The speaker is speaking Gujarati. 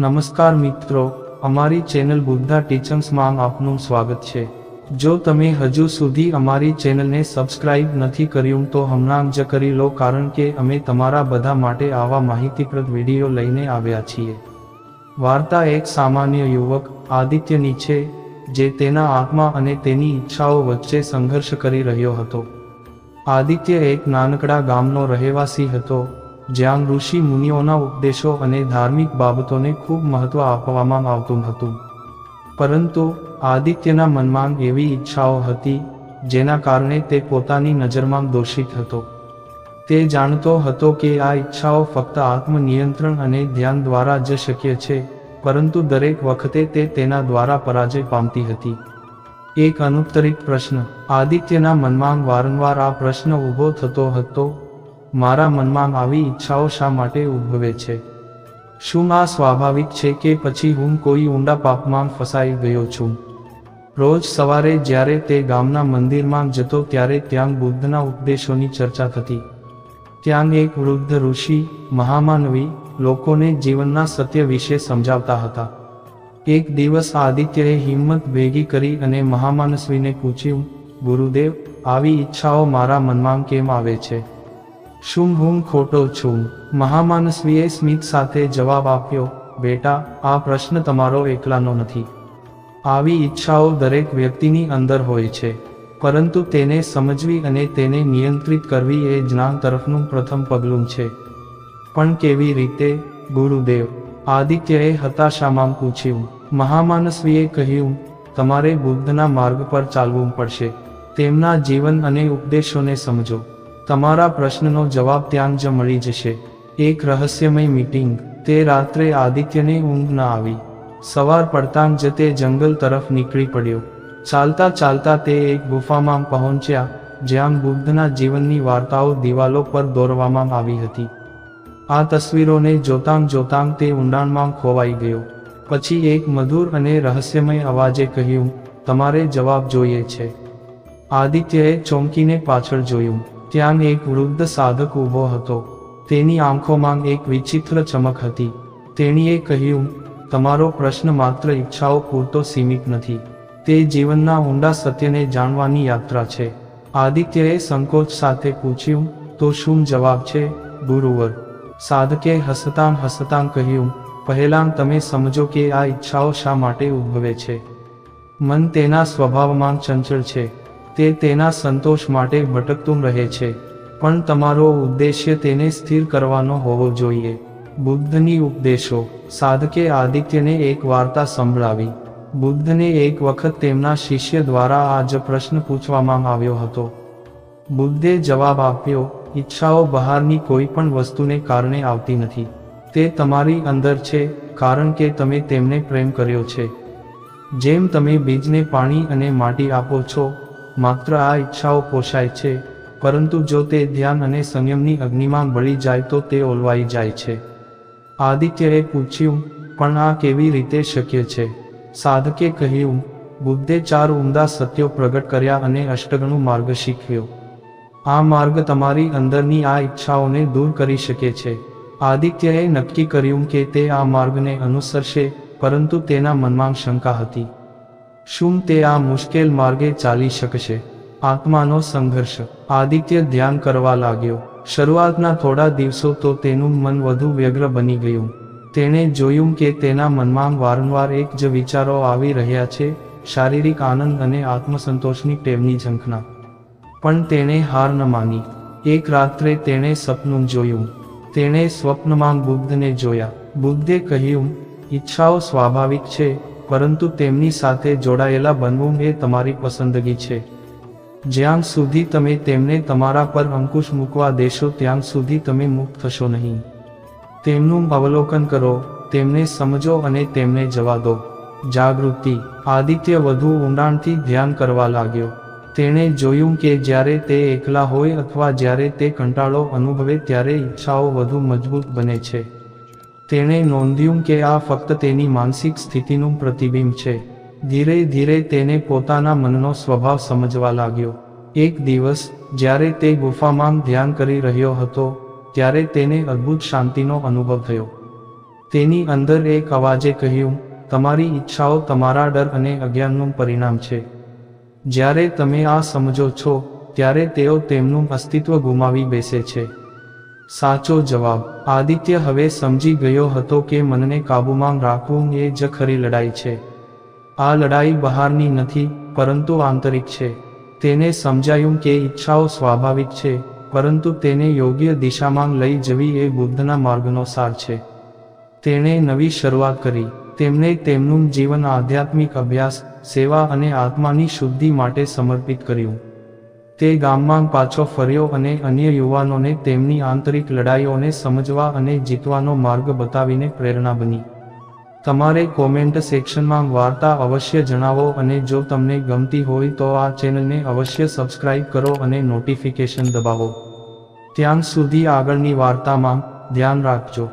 નમસ્કાર મિત્રો, અમારી ચેનલ બુદ્ધા ટીચર્સમાં આપનું સ્વાગત છે. જો તમે હજુ સુધી અમારી ચેનલને સબસ્ક્રાઇબ નથી કર્યું તો હમણાં જ કરી લો કારણ કે અમે તમારા બધા માટે આવા માહિતીપ્રદ વીડિયો લઈને આવ્યા છીએ. વાર્તા એક સામાન્ય યુવક આદિત્યની છે જે તેના આત્મા અને તેની ઈચ્છાઓ વચ્ચે સંઘર્ષ કરી રહ્યો હતો. આદિત્ય એક નાનકડા ગામનો રહેવાસી હતો. જ્યાં ઋષિ મુનિઓના ઉપદેશો અને ધાર્મિક બાબતોને ખૂબ મહત્વ આપવામાં આવતું હતું. પરંતુ આદિત્યના મનમાં એવી ઈચ્છાઓ હતી, જેના કારણે તે પોતાની નજરમાં દોષિત હતો. તે જાણતો હતો કે આ ઈચ્છાઓ ફક્ત આત્મનિયંત્રણ અને ધ્યાન દ્વારા જ શક્ય છે, પરંતુ દરેક વખતે તે તેના દ્વારા પરાજય પામતી હતી. એક અનુત્તરિત પ્રશ્ન. આદિત્યના મનમાં વારંવાર આ પ્રશ્ન ઊભો થતો હતો મારા મનમાં આવી ઈચ્છાઓ શા માટે ઉદ્ભવે છે? શું આ સ્વાભાવિક છે કે પછી હું કોઈ ઊંડા પાપમાં ફસાઈ ગયો છું? રોજ સવારે જ્યારે તે ગામના મંદિરમાં જતો ત્યારે ત્યાં બુદ્ધના ઉપદેશોની ચર્ચા થતી. ત્યાં એક વૃદ્ધ ઋષિ, મહામાનવી, લોકોને જીવનના સત્ય વિશે સમજાવતા હતા. એક દિવસ આદિત્યએ હિંમત ભેગી કરી અને મહામાનસ્વીને પૂછ્યું, ગુરુદેવ, આવી ઈચ્છાઓ મારા મનમાં કેમ આવે છે? શું હું ખોટો છું મહામાનસવીએ સ્મિત સાથે જવાબ આપ્યો, બેટા, આ પ્રશ્ન તમારો એકલાનો નથી. આવી ઈચ્છાઓ દરેક વ્યક્તિની અંદર હોય છે. પરંતુ તેને સમજવી અને તેને નિયંત્રિત કરવી એ જ્ઞાન તરફનું પ્રથમ પગલું છે. પણ કેવી રીતે? ગુરુદેવ, આદિત્યએ હતાશામાં પૂછ્યું. મહામાનસવીએ કહ્યું, તમારે બુદ્ધના માર્ગ પર ચાલવું પડશે. તેમના જીવન અને ઉપદેશોને સમજો. તમારા પ્રશ્નનો જવાબ ત્યાં જ મળી જશે. એક રહસ્યમય મીટિંગ. તે રાત્રે આદિત્યને ઊંઘ ન આવી. સવાર પડતાં જ તે જંગલ તરફ નીકળી પડ્યો. ચાલતા ચાલતા તે એક ગુફામાં પહોંચ્યા, જ્યાં બુદ્ધના જીવનની વાર્તાઓ દિવાલો પર દોરવામાં આવી હતી. આ તસવીરોને જોતાં જોતાં તે ઊંડાણમાં ખોવાઈ ગયો. પછી એક મધુર અને રહસ્યમય અવાજે કહ્યું, તમારે જવાબ જોઈએ છે. આદિત્યએ ચોંકીને પાછળ જોયું. ત્યાં એક વૃદ્ધ સાધક ઊભો હતો. તેની આંખોમાં એક વિચિત્ર ચમક હતી. તેણીએ કહ્યું, તમારો પ્રશ્ન માત્ર ઈચ્છાઓ પૂરતો સીમિત નથી. તે જીવનના ઊંડા સત્યને જાણવાની યાત્રા છે. આદિત્યએ સંકોચ સાથે પૂછ્યું, તો શું જવાબ છે, ગુરુવર? સાધકે હસતાં હસતાં કહ્યું, પહેલાં તમે સમજો કે આ ઈચ્છાઓ શા માટે ઉદ્ભવે છે? મન તેના સ્વભાવમાં ચંચળ છે. તે તેના સંતોષ માટે ભટકતું રહે છે, પણ તમારો ઉદ્દેશ્ય તેને સ્થિર કરવાનો હોવો જોઈએ. બુદ્ધની ઉપદેશો. સાધકે આદિત્યને એક વાર્તા સંભળાવી. બુદ્ધને એક વખત તેમના શિષ્ય દ્વારા આ જ પ્રશ્ન પૂછવામાં આવ્યો હતો. બુદ્ધે જવાબ આપ્યો, ઈચ્છાઓ બહારની કોઈ પણ વસ્તુને કારણે આવતી નથી. તે તમારી અંદર છે, કારણ કે તમે તેમને પ્રેમ કર્યો છે. જેમ તમે બીજને પાણી અને માટી આપો છો માત્ર આ ઈચ્છાઓ પોષાય છે, પરંતુ જો તે ધ્યાન અને સંયમની અગ્નિમાં બળી જાય તો તે ઓલવાઈ જાય છે. આદિત્યએ પૂછ્યું, પણ આ કેવી રીતે શક્ય છે? સાધકે કહ્યું, બુદ્ધે ચાર ઉમદા સત્યો પ્રગટ કર્યા અને અષ્ટગણું માર્ગ શીખ્યો. આ માર્ગ તમારી અંદરની આ ઈચ્છાઓને દૂર કરી શકે છે. આદિત્યએ નક્કી કર્યું કે તે આ માર્ગને અનુસરશે, પરંતુ તેના મનમાં શંકા હતી. શું તે આ મુશ્કેલ માર્ગે ચાલી શકશે? આત્માનો સંઘર્ષ. આદિત્ય ધ્યાન કરવા લાગ્યો. શરૂઆતના થોડા દિવસો તો તેનું મન વધુ વ્યગ્ર બની ગયું. તેણે જોયું કે તેના મનમાં વારંવાર એક જ વિચારો આવી રહ્યા છે, શારીરિક આનંદ અને આત્મસંતોષની ટેવની ઝંખના. પણ તેણે હાર ન માની. એક રાત્રે તેણે સપનું જોયું. તેણે સ્વપ્નમાં બુદ્ધને જોયા. બુદ્ધે કહ્યું, ઈચ્છાઓ સ્વાભાવિક છે પરંતુ તેમની સાથે જોડાયેલા બનવું એ તમારી પસંદગી છે. જ્યાં સુધી તમે તેમને તમારા પર અંકુશ મૂકવા દેશો ત્યાં સુધી તમે મુક્ત થશો નહીં. તેમનું અવલોકન કરો, તેમને સમજો અને તેમને જવા દો. જાગૃતિ, આદિત્ય વધુ ઊંડાણથી ધ્યાન કરવા લાગ્યો. તેણે જોયું કે જ્યારે તે એકલા હોય અથવા જ્યારે તે કંટાળો અનુભવે ત્યારે ઈચ્છાઓ વધુ મજબૂત બને છે. તેણે નોંધ્યું કે આ ફક્ત તેની માનસિક સ્થિતિનું પ્રતિબિંબ છે. ધીરે ધીરે તેને પોતાના મનનો સ્વભાવ સમજવા લાગ્યો. એક દિવસ, જ્યારે તે ગુફામાં ધ્યાન કરી રહ્યો હતો, ત્યારે તેને અદ્ભુત શાંતિનો અનુભવ થયો. તેની અંદર એક અવાજે કહ્યું, તમારી ઈચ્છાઓ તમારા ડર અને અજ્ઞાનનું પરિણામ છે. જ્યારે તમે આ સમજો છો, ત્યારે તેઓ તેમનું અસ્તિત્વ ગુમાવી બેસે છે. સાચો જવાબ. આદિત્ય હવે સમજી ગયો હતો કે મનને કાબૂમાં રાખવું એ જ ખરી લડાઈ છે. આ લડાઈ બહારની નથી, પરંતુ આંતરિક છે. તેને સમજાયું કે ઈચ્છાઓ સ્વાભાવિક છે, પરંતુ તેને યોગ્ય દિશામાં લઈ જવી એ બુદ્ધના માર્ગનો સાર છે. તેણે નવી શરૂઆત કરી. તેમણે તેમનું જીવન આધ્યાત્મિક અભ્યાસ, સેવા અને આત્માની શુદ્ધિ માટે સમર્પિત કર્યું. તે ગામમાં પાછો ફર્યો અને અન્ય યુવાનોને તેમની આંતરિક લડાઈઓને સમજવા અને જીતવાનો માર્ગ બતાવીને પ્રેરણા બની. તમારે કોમેન્ટ સેક્શનમાં વાર્તા અવશ્ય જણાવો અને જો તમને ગમતી હોય તો આ ચેનલને અવશ્ય સબસ્ક્રાઇબ કરો અને નોટિફિકેશન દબાવો. ત્યાં સુધી આગળની વાર્તામાં ધ્યાન રાખજો.